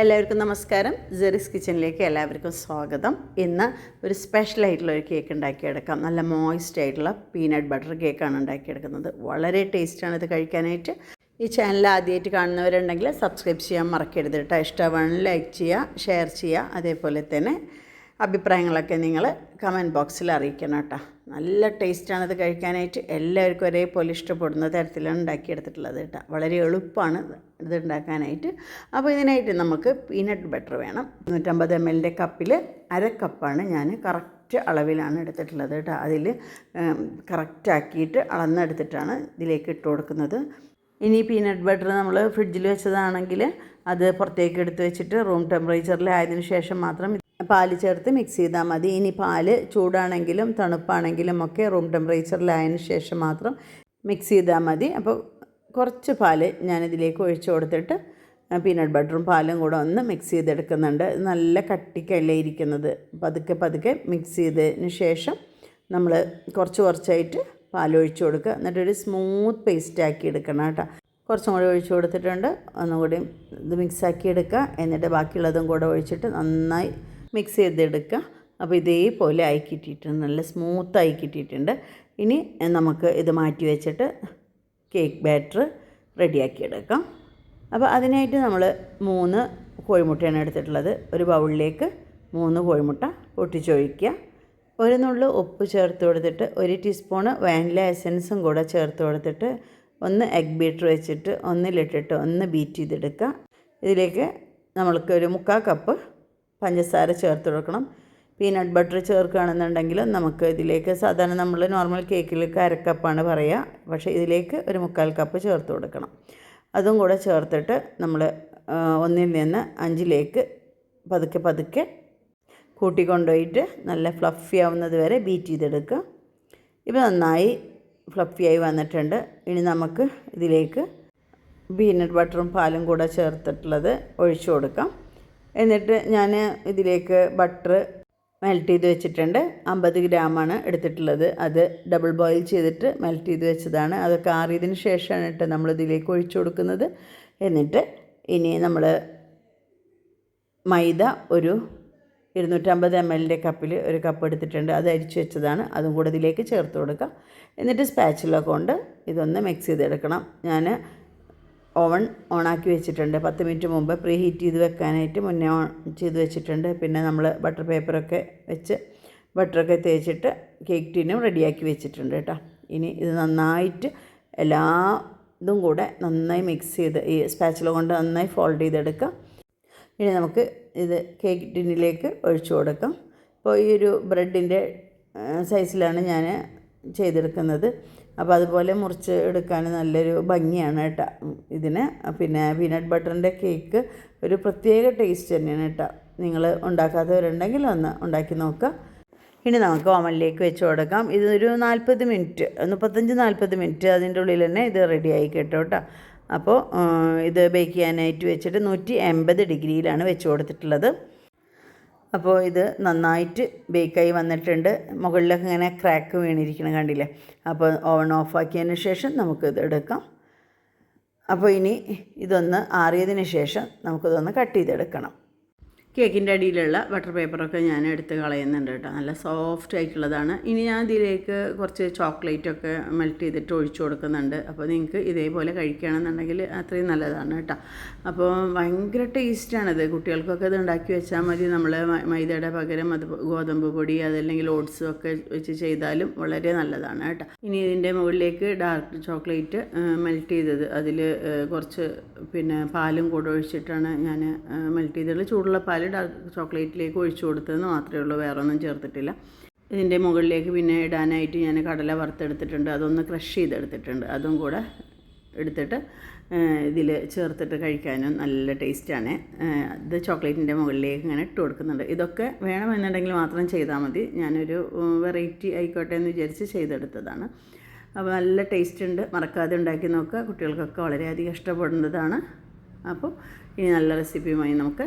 എല്ലാവർക്കും നമസ്കാരം. ജെറിസ് കിച്ചണിലേക്ക് എല്ലാവർക്കും സ്വാഗതം. ഇന്ന് ഒരു സ്പെഷ്യൽ ആയിട്ടുള്ള ഒരു കേക്ക് ഉണ്ടാക്കിയെടുക്കാം. നല്ല മോയിസ്റ്റ് ആയിട്ടുള്ള പീനട്ട് ബട്ടർ കേക്കാണ് ഉണ്ടാക്കിയെടുക്കുന്നത്. വളരെ ടേസ്റ്റാണ് ഇത് കഴിക്കാനായിട്ട്. ഈ ചാനൽ ആദ്യമായിട്ട് കാണുന്നവരുണ്ടെങ്കിൽ സബ്സ്ക്രൈബ് ചെയ്യാൻ മറക്കരുത് കേട്ടോ. ഇഷ്ടമാണെങ്കിൽ ലൈക്ക് ചെയ്യുക ഷെയർ ചെയ്യുക അതേപോലെ തന്നെ അഭിപ്രായങ്ങളൊക്കെ നിങ്ങൾ കമന്റ് ബോക്സിൽ അറിയിക്കണം കേട്ടോ. നല്ല ടേസ്റ്റാണ് ഇത് കഴിക്കാനായിട്ട്. എല്ലാവർക്കും ഒരേപോലെ ഇഷ്ടപ്പെടുന്ന തരത്തിലാണ് ഉണ്ടാക്കിയെടുത്തിട്ടുള്ളത് കേട്ടോ. വളരെ എളുപ്പമാണ് ഇത് ഉണ്ടാക്കാനായിട്ട്. അപ്പോൾ ഇതിനായിട്ട് നമുക്ക് പീനട്ട് ബട്ടർ വേണം. നൂറ്റമ്പത് എം എല്ലിന്റെ കപ്പിൽ അര ഞാൻ കറക്റ്റ് അളവിലാണ് എടുത്തിട്ടുള്ളത് കേട്ടോ. അതിൽ കറക്റ്റാക്കിയിട്ട് അളന്നെടുത്തിട്ടാണ് ഇതിലേക്ക് ഇട്ട് കൊടുക്കുന്നത്. ഇനി പീനട്ട് ബട്ടർ നമ്മൾ ഫ്രിഡ്ജിൽ വെച്ചതാണെങ്കിൽ അത് പുറത്തേക്ക് എടുത്ത് വെച്ചിട്ട് റൂം ടെമ്പറേച്ചറിൽ ആയതിനു ശേഷം മാത്രം പാൽ ചേർത്ത് മിക്സ് ചെയ്താൽ മതി. ഇനി പാൽ ചൂടാണെങ്കിലും തണുപ്പാണെങ്കിലും ഒക്കെ റൂം ടെമ്പറേച്ചറിലായതിനു ശേഷം മാത്രം മിക്സ് ചെയ്താൽ മതി. അപ്പോൾ കുറച്ച് പാൽ ഞാനിതിലേക്ക് ഒഴിച്ചു കൊടുത്തിട്ട് പീനട്ട് ബട്ടറും പാലും കൂടെ ഒന്ന് മിക്സ് ചെയ്തെടുക്കുന്നുണ്ട്. നല്ല കട്ടിക്കല്ലേ ഇരിക്കുന്നത്. പതുക്കെ പതുക്കെ മിക്സ് ചെയ്തതിന് ശേഷം നമ്മൾ കുറച്ച് കുറച്ചായിട്ട് പാലൊഴിച്ച് കൊടുക്കുക. എന്നിട്ടൊരു സ്മൂത്ത് പേസ്റ്റ് ആക്കി എടുക്കണം കേട്ടോ. കുറച്ചും കൂടി ഒഴിച്ച് കൊടുത്തിട്ടുണ്ട്. ഒന്നുകൂടി ഇത് മിക്സാക്കി എടുക്കുക. എന്നിട്ട് ബാക്കിയുള്ളതും കൂടെ ഒഴിച്ചിട്ട് നന്നായി മിക്സ് ചെയ്തെടുക്കുക. അപ്പോൾ ഇതേപോലെ ആയി കിട്ടിയിട്ടുണ്ട്. നല്ല സ്മൂത്തായി കിട്ടിയിട്ടുണ്ട്. ഇനി നമുക്ക് ഇത് മാറ്റി വെച്ചിട്ട് കേക്ക് ബാറ്റർ റെഡിയാക്കിയെടുക്കാം. അപ്പോൾ അതിനായിട്ട് നമ്മൾ മൂന്ന് കോഴിമുട്ടയാണ് എടുത്തിട്ടുള്ളത്. ഒരു ബൗളിലേക്ക് മൂന്ന് കോഴിമുട്ട പൊട്ടിച്ചൊഴിക്കുക. ഒരു നുള്ളു ഉപ്പ് ചേർത്ത് കൊടുത്തിട്ട് ഒരു ടീസ്പൂണ് വാനില എസൻസും കൂടെ ചേർത്ത് കൊടുത്തിട്ട് ഒന്ന് എഗ് ബീറ്റർ വെച്ചിട്ട് ഒന്നിലിട്ടിട്ട് ഒന്ന് ബീറ്റ് ചെയ്തെടുക്കുക. ഇതിലേക്ക് നമ്മൾക്ക് ഒരു മുക്കാൽ കപ്പ് പഞ്ചസാര ചേർത്ത് കൊടുക്കണം. പീനട്ട് ബട്ടർ ചേർക്കുകയാണെന്നുണ്ടെങ്കിൽ നമുക്ക് ഇതിലേക്ക് സാധാരണ നമ്മൾ നോർമൽ കേക്കിലേക്ക് അരക്കപ്പാണ് പറയുക പക്ഷേ ഇതിലേക്ക് ഒരു മുക്കാൽ കപ്പ് ചേർത്ത് കൊടുക്കണം. അതും കൂടെ ചേർത്തിട്ട് നമ്മൾ ഒന്നിൽ നിന്ന് അഞ്ചിലേക്ക് പതുക്കെ പതുക്കെ കൂട്ടിക്കൊണ്ടുപോയിട്ട് നല്ല ഫ്ലഫി ആവുന്നത് വരെ ബീറ്റ് ചെയ്തെടുക്കുക. ഇപ്പോൾ നന്നായി ഫ്ലഫിയായി വന്നിട്ടുണ്ട്. ഇനി നമുക്ക് ഇതിലേക്ക് പീനട്ട് ബട്ടറും പാലും കൂടെ ചേർത്തിട്ടുള്ളത് ഒഴിച്ചു കൊടുക്കാം. എന്നിട്ട് ഞാൻ ഇതിലേക്ക് ബട്ടർ മെൽറ്റ് ചെയ്ത് വെച്ചിട്ടുണ്ട്. അമ്പത് ഗ്രാമാണ് എടുത്തിട്ടുള്ളത്. അത് ഡബിൾ ബോയിൽ ചെയ്തിട്ട് മെൽറ്റ് ചെയ്ത് വെച്ചതാണ്. അതൊക്കെ ആറിയതിന് ശേഷമാണ് കേട്ടോ നമ്മൾ ഇതിലേക്ക് ഒഴിച്ചു കൊടുക്കുന്നത്. എന്നിട്ട് ഇനി നമ്മൾ മൈദ ഒരു ഇരുന്നൂറ്റമ്പത് എം എല്ലിന്റെ കപ്പിൽ ഒരു കപ്പ് എടുത്തിട്ടുണ്ട്. അത് അരിച്ചു വെച്ചതാണ്. അതും കൂടെ ഇതിലേക്ക് ചേർത്ത് കൊടുക്കുക എന്നിട്ട് സ്പാച്ചില കൊണ്ട് ഇതൊന്ന് മിക്സ് ചെയ്തെടുക്കണം. ഞാൻ ഓവൺ ഓണാക്കി വെച്ചിട്ടുണ്ട്. പത്ത് മിനിറ്റ് മുമ്പ് പ്രീ ഹീറ്റ് ചെയ്ത് വെക്കാനായിട്ട് മുന്നേ ഓൺ ചെയ്ത് വെച്ചിട്ടുണ്ട്. പിന്നെ നമ്മൾ ബട്ടർ പേപ്പറൊക്കെ വെച്ച് ബട്ടറൊക്കെ തേച്ചിട്ട് കേക്ക് ടീനും റെഡിയാക്കി വെച്ചിട്ടുണ്ട് കേട്ടോ. ഇനി ഇത് നന്നായിട്ട് എല്ലാ ഇതും കൂടെ നന്നായി മിക്സ് ചെയ്ത് ഈ സ്പാച്ചില കൊണ്ട് നന്നായി ഫോൾഡ് ചെയ്തെടുക്കുക ഇനി നമുക്ക് ഇത് കേക്ക് ടിന്നിലേക്ക് ഒഴിച്ചു കൊടുക്കാം. അപ്പോൾ ഈ ഒരു ബ്രെഡിന്റെ സൈസിലാണ് ഞാൻ ചെയ്തെടുക്കുന്നത്. അപ്പോൾ അതുപോലെ മുറിച്ച് എടുക്കാൻ നല്ലൊരു ഭംഗിയാണ് കേട്ടോ ഇതിന്. പിന്നെ പീനട്ട് ബട്ടറിന്റെ കേക്ക് ഒരു പ്രത്യേക ടേസ്റ്റ് തന്നെയാണ് കേട്ടോ. നിങ്ങൾ ഉണ്ടാക്കാത്തവരുണ്ടെങ്കിൽ ഒന്ന് ഉണ്ടാക്കി നോക്കുക. ഇനി നമുക്ക് ഓവനിലേക്ക് വെച്ച് കൊടുക്കാം. ഇതൊരു നാൽപ്പത് മിനിറ്റ് മുപ്പത്തഞ്ച് നാൽപ്പത് മിനിറ്റ് അതിന്റെ ഉള്ളിൽ തന്നെ ഇത് റെഡി ആയി കേട്ടോ കേട്ടോ. അപ്പോൾ ഇത് ബേക്ക് ചെയ്യാനായിട്ട് വെച്ചിട്ട് നൂറ്റി എൺപത് ഡിഗ്രിയിലാണ് വെച്ച് കൊടുത്തിട്ടുള്ളത്. അപ്പോൾ ഇത് നന്നായിട്ട് ബേക്കായി വന്നിട്ടുണ്ട്. മുകളിലൊക്കെ ഇങ്ങനെ ക്രാക്ക് വീണിരിക്കണം കണ്ടില്ലേ? അപ്പോൾ ഓവൺ ഓഫാക്കിയതിന് ശേഷം നമുക്കിത് എടുക്കാം. അപ്പോൾ ഇനി ഇതൊന്ന് ആറിയതിന് ശേഷം നമുക്കിതൊന്ന് കട്ട് ചെയ്തെടുക്കണം. കേക്കിന്റെ അടിയിലുള്ള ബട്ടർ പേപ്പറൊക്കെ ഞാൻ എടുത്ത് കളയുന്നുണ്ട് കേട്ടോ. നല്ല സോഫ്റ്റ് ആയിട്ടുള്ളതാണ്. ഇനി ഞാൻ ഇതിലേക്ക് കുറച്ച് ചോക്ലേറ്റൊക്കെ മെൽറ്റ് ചെയ്തിട്ട് ഒഴിച്ചു കൊടുക്കുന്നുണ്ട്. അപ്പോൾ നിങ്ങൾക്ക് ഇതേപോലെ കഴിക്കുകയാണെന്നുണ്ടെങ്കിൽ അത്രയും നല്ലതാണ് കേട്ടോ. അപ്പോൾ ഭയങ്കര ടേസ്റ്റാണിത് കുട്ടികൾക്കൊക്കെ ഇത് ഉണ്ടാക്കി വെച്ചാൽ മതി. നമ്മൾ മൈദയുടെ പകരം അത് ഗോതമ്പ് പൊടി അതല്ലെങ്കിൽ ഓട്സും ഒക്കെ വെച്ച് ചെയ്താലും വളരെ നല്ലതാണ് കേട്ടോ. ഇനി ഇതിന്റെ മുകളിലേക്ക് ഡാർക്ക് ചോക്ലേറ്റ് മെൽറ്റ് ചെയ്തത്. അതിൽ കുറച്ച് പിന്നെ പാലും കൂടെ ഒഴിച്ചിട്ടാണ് ഞാൻ മെൽറ്റ് ചെയ്തത്. ചൂടുള്ള പാൽ ഡാർക്ക് ചോക്ലേറ്റിലേക്ക് ഒഴിച്ചു കൊടുത്തതെന്ന് മാത്രമേ ഉള്ളൂ വേറെ ഒന്നും ചേർത്തിട്ടില്ല. ഇതിന്റെ മുകളിലേക്ക് പിന്നെ ഇടാനായിട്ട് ഞാൻ കടല വറുത്തെടുത്തിട്ടുണ്ട് അതൊന്ന് ക്രഷ് ചെയ്തെടുത്തിട്ടുണ്ട്. അതും കൂടെ എടുത്തിട്ട് ഇതിൽ ചേർത്തിട്ട് കഴിക്കാനും നല്ല ടേസ്റ്റാണ്. ഇത് ചോക്ലേറ്റിന്റെ മുകളിലേക്ക് ഇങ്ങനെ ഇട്ട് കൊടുക്കുന്നുണ്ട്. ഇതൊക്കെ വേണമെന്നുണ്ടെങ്കിൽ മാത്രം ചെയ്താൽ മതി. ഞാനൊരു വെറൈറ്റി ആയിക്കോട്ടെ എന്ന് വിചാരിച്ച് ചെയ്തെടുത്തതാണ്. അപ്പോൾ നല്ല ടേസ്റ്റ് ഉണ്ട് മറക്കാതെ ഉണ്ടാക്കി നോക്കുക. കുട്ടികൾക്കൊക്കെ വളരെയധികം ഇഷ്ടപ്പെടുന്നതാണ്. അപ്പോൾ ഈ നല്ല റെസിപ്പിയുമായി നമുക്ക്